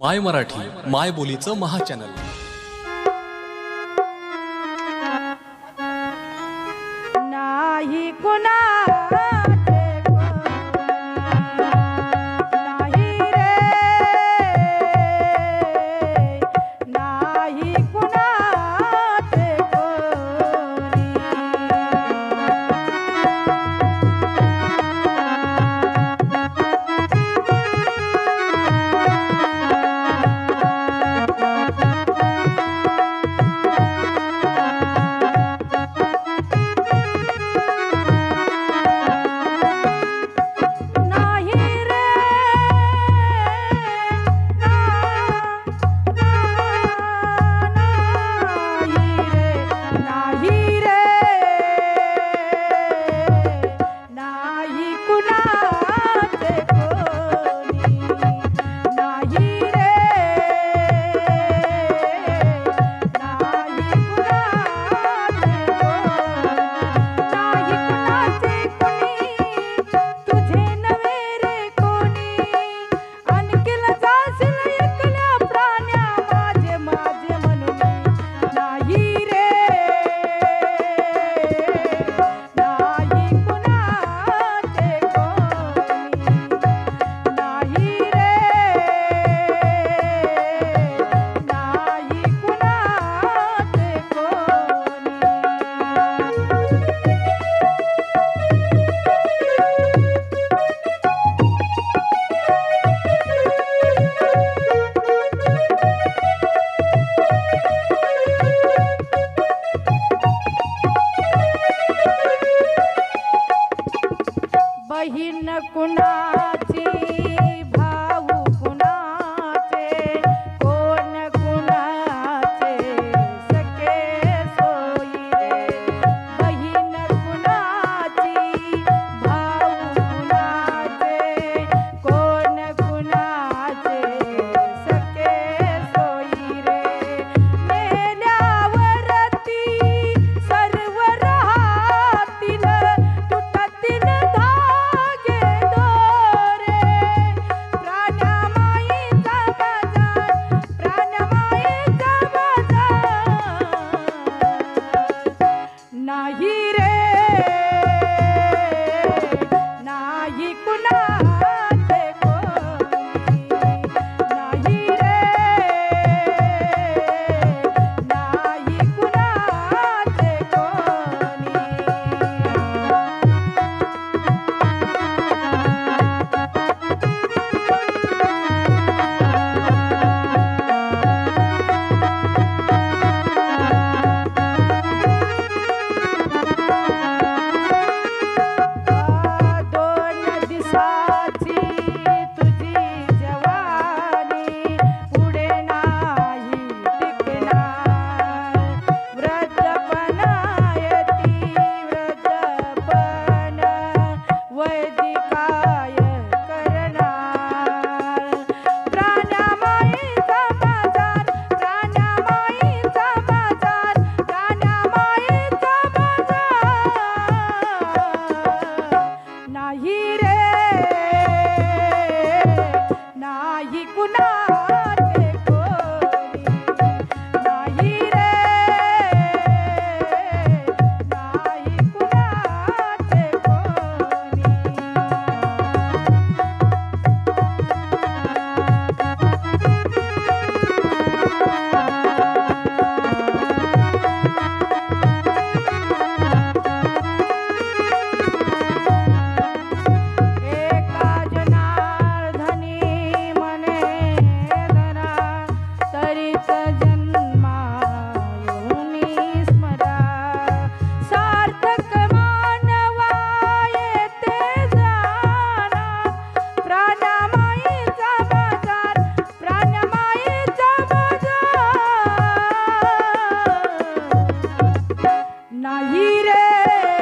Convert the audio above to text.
माय मराठी माय बोलीचं महाचॅनल. नाही कोणा बहीण कुणाची? नहीं रे